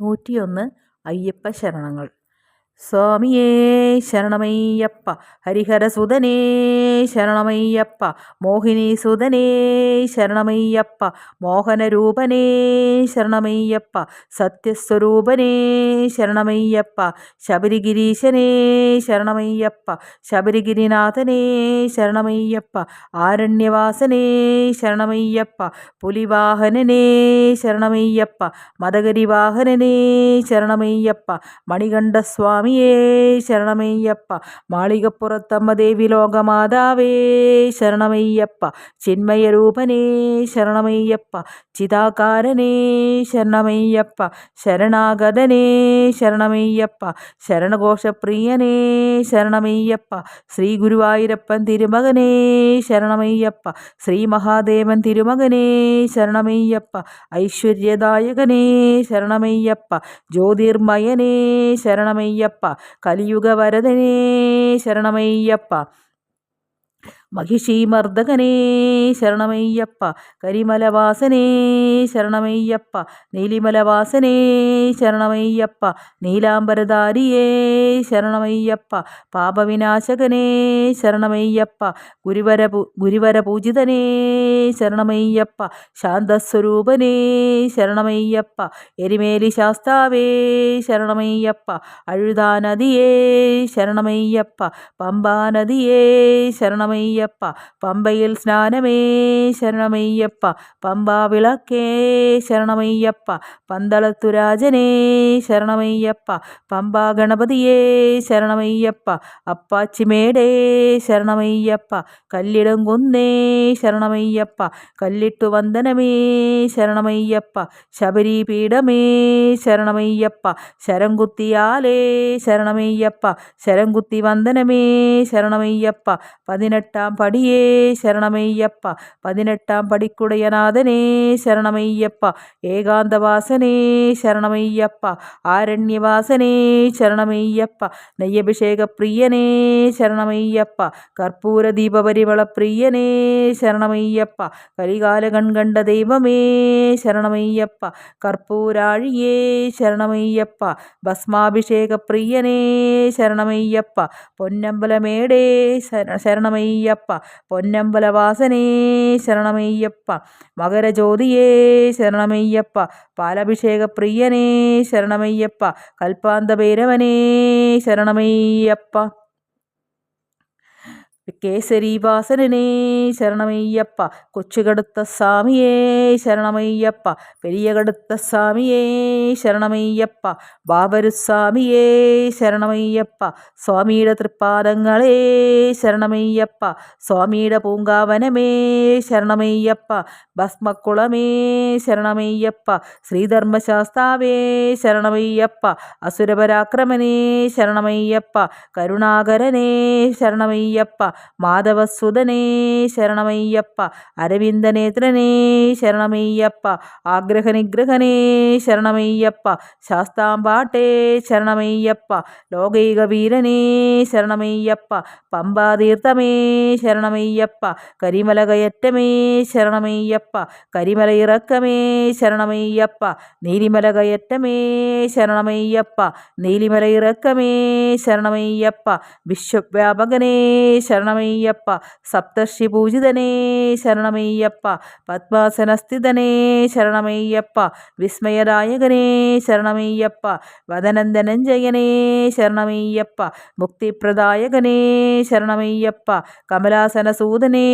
നൂറ്റിയൊന്ന് അയ്യപ്പ ശരണങ്ങൾ. സ്വാമിയേ ശരണമയ്യപ്പ. ഹരിഹരസുതനേ ശരണമയ്യപ്പ. മോഹിനി സുതനേ ശരണമയ്യപ്പ. മോഹനരൂപനേ ശരണമയ്യപ്പ. സത്യസ്വരൂപനേ ശരണമയ്യപ്പ. ശബരിഗിരീശനേ ശരണമയ്യപ്പ. ശബരിഗിരിനാഥനേ ശരണമയ്യപ്പ. ആരണ്യവാസനേ ശരണമയ്യപ്പ. പുലിവാഹനനേ ശരണമയ്യപ്പ. മദകരിവാഹനനേ ശരണമയ്യപ്പ. മണികണ്ഠസ്വാമിയേ ശരണമയ്യപ്പ. മാളികപ്പുറത്തമ്മ ദേവി ലോകമാതാവേ ശരണമയ്യപ്പ. ചിന്മയരൂപനേ ശരണമയ്യപ്പ. ചിതാകാരനേ ശരണമയ്യപ്പ. ശരണാഗതനേ ശരണമയ്യപ്പ. ശരണഘോഷപ്രിയനേ ശരണമയ്യപ്പ. ശ്രീ ഗുരുവായൂരപ്പൻ തിരുമകനേ ശരണമയ്യപ്പ. ശ്രീ മഹാദേവൻ തിരുമകനേ ശരണമയ്യപ്പ. ഐശ്വര്യദായകനേ ശരണമയ്യപ്പ. ജ്യോതിർമയനേ ശരണമയ്യപ്പ. കലിയുഗവരദനേ ശരണമയ്യപ്പ. മഹിഷീമർദ്ദകനേ ശരണമയ്യപ്പ കരിമലവാസനേ ശരണമയ്യപ്പ നീലിമലവാസനേ ശരണമയ്യപ്പ നീലാംബരധാരിയേ ശരണമയ്യപ്പ പാപവിനാശകനേ ശരണമയ്യപ്പ ഗുരുവര ഗുരുവര പൂജിതനേ ശരണമയ്യപ്പ ശാന്തസ്വരൂപനേ ശരണമയ്യപ്പ എരിമേലി ശാസ്താവേ ശരണമയ്യപ്പ അഴുതാനദിയേ ശരണമയ്യപ്പ പമ്പാനദിയേ ശരണമയ്യ ശരണമയ്യപ്പ പമ്പയിൽ സ്നാനമേ ശരണമയ്യപ്പ പമ്പാ വിളക്കേ ശരണമയ്യപ്പ പന്തളത്തുരാജനേ ശരണമയ്യപ്പ പമ്പാ ഗണപതിയേ ശരണമയ്യപ്പ അപ്പാച്ചിമേടേ ശരണമയ്യപ്പ കല്ലിടം കുന്നേ ശരണമയ്യപ്പ കല്ലിട്ടു വന്ദനമേ ശരണമയ്യപ്പ ശബരിപീഠമേ ശരണമയ്യപ്പ ശരംകുത്തിയാലേ ശരണമയ്യപ്പ ശരംകുത്തി വന്ദനമേ ശരണമയ്യപ്പ പതിനെട്ടാം പടിയേ ശരണമയ്യപ്പ. പതിനെട്ടാം പടിക്കുടയനാഥനേ ശരണമയ്യപ്പ. ഏകാന്തവാസനേ ശരണമയ്യപ്പ. ആരണ്യവാസനേ ശരണമയ്യപ്പ. നെയ്യഭിഷേക പ്രിയനേ ശരണമയ്യപ്പ. കർപ്പൂര ദീപപരിമള പ്രിയനേ ശരണമയ്യപ്പ. കലികാല കൺകണ്ട ദൈവമേ ശരണമയ്യപ്പ. കർപ്പൂരാഴിയേ ശരണമയ്യപ്പ. ഭസ്മാഭിഷേക പ്രിയനേ ശരണമയ്യപ്പ. പൊന്നമ്പലമേടേ ശരണമയ്യപ്പ. പൊന്നമ്പലവാസനേ ശരണമയ്യപ്പ. മകരജ്യോതിയേ ശരണമയ്യപ്പ. പാലഭിഷേകപ്രിയനേ ശരണമയ്യപ്പ. കൽപ്പാന്തഭൈരവനേ ശരണമയ്യപ്പ. കേസരീവാസനേ ശരണമയ്യപ്പ. കൊച്ചുകടുത്ത സ്വാമിയേ ശരണമയ്യപ്പ. പെരിയകടുത്ത സ്വാമിയേ ശരണമയ്യപ്പ. ബാബരുസ്വാമിയേ ശരണമയ്യപ്പ. സ്വാമിയുടെ തൃപ്പാദങ്ങളേ ശരണമയ്യപ്പ. സ്വാമിയുടെ പൂങ്കാവനമേ ശരണമയ്യപ്പ. ഭസ്മക്കുളമേ ശരണമയ്യപ്പ. ശ്രീധർമ്മശാസ്താവേ ശരണമയ്യപ്പ. അസുരപരാക്രമനേ ശരണമയ്യപ്പ. കരുണാകരനേ ശരണമയ്യപ്പ. മാധവസുതനേ ശരണമയ്യപ്പ അരവിന്ദനേത്രനേ ശരണമയ്യപ്പ ആഗ്രഹനിഗ്രഹനേ ശരണമയ്യപ്പ ശാസ്താംപാട്ടേ ശരണമയ്യപ്പ ലോകൈകവീരനേ ശരണമയ്യപ്പ പമ്പാതീർത്ഥമേ ശരണമയ്യപ്പ കരിമലകയറ്റമേ ശരണമയ്യപ്പ കരിമലയിറക്കമേ ശരണമയ്യപ്പ നീലിമലകയറ്റമേ ശരണമയ്യപ്പ നീലിമലയിറക്കമേ ശരണമയ്യപ്പ വിശ്വവ്യാപകനേ ശരണമയ്യപ്പ. സപ്തർഷി പൂജിതനേ ശരണമയ്യപ്പ. പത്മാസനസ്ഥിതനേ ശരണമയ്യപ്പ. വിസ്മയദായകനേ ശരണമയ്യപ്പ. വദനന്ദനഞ്ജയനേ ശരണമയ്യപ്പ. മുക്തിപ്രദായകനേ ശരണമയ്യപ്പ. കമലാസനസൂദനേ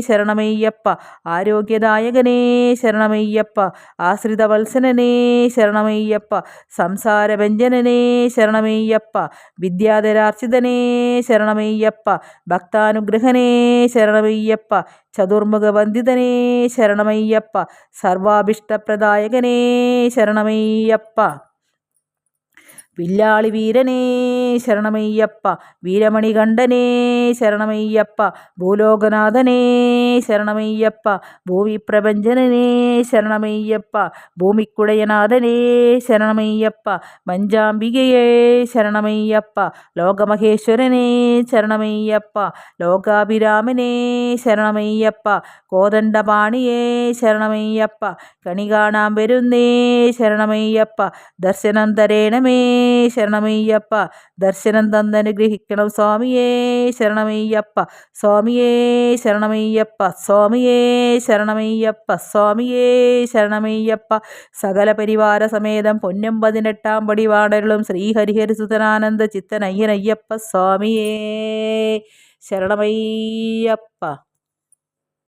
ശരണമയ്യപ്പ. ആരോഗ്യദായകനേ ശരണമയ്യപ്പ. ആശ്രിതവത്സനനേ ശരണമയ്യപ്പ. സംസാരവ്യഞ്ജനനേ ശരണമയ്യപ്പ. വിദ്യാധരാർച്ചിതനേ ശരണമയ്യപ്പ. ഭക്താനുഗ്രഹനേ ശരണമയ്യപ്പ. ചതുർമുഖബന്ധിതനേ ശരണമയ്യപ്പ. സർവാഭിഷ്ടപ്രദായകനേ ശരണമയ്യപ്പ. വില്ലാളി വീരനേ ശരണമയ്യപ്പ വീരമണികണ്ഠനേ ശരണമയ്യപ്പ ഭൂലോകനാഥനേ ശരണമയ്യപ്പ ഭൂമിപ്രപഞ്ചനനേ ശരണമയ്യപ്പ ഭൂമിക്കുടയനാഥനേ ശരണമയ്യപ്പ മഞ്ചാംബികയേ ശരണമയ്യപ്പ ലോകമഹേശ്വരനേ ശരണമയ്യപ്പ ലോകാഭിരാമനേ ശരണമയ്യപ്പ കോദണ്ഡപാണിയേ ശരണമയ്യപ്പ കണി കാണാൻ വരുന്നേ ശരണമയ്യപ്പ ദർശനം തരേണമേ ശരണമയ്യപ്പ. ദർശനം തന്നനുഗ്രഹിക്കണം സ്വാമിയേ ശരണമയ്യപ്പ. സ്വാമിയേ ശരണമയ്യപ്പ. സ്വാമിയേ ശരണമയ്യപ്പ. സ്വാമിയേ ശരണമയ്യപ്പ. സകല പരിവാര സമേതം പൊന്നും പതിനെട്ടാം പടി വാടലും ശ്രീഹരിഹരിസുതനാനന്ദ ചിത്തനയ്യനയ്യപ്പ സ്വാമിയേ ശരണമയ്യപ്പ.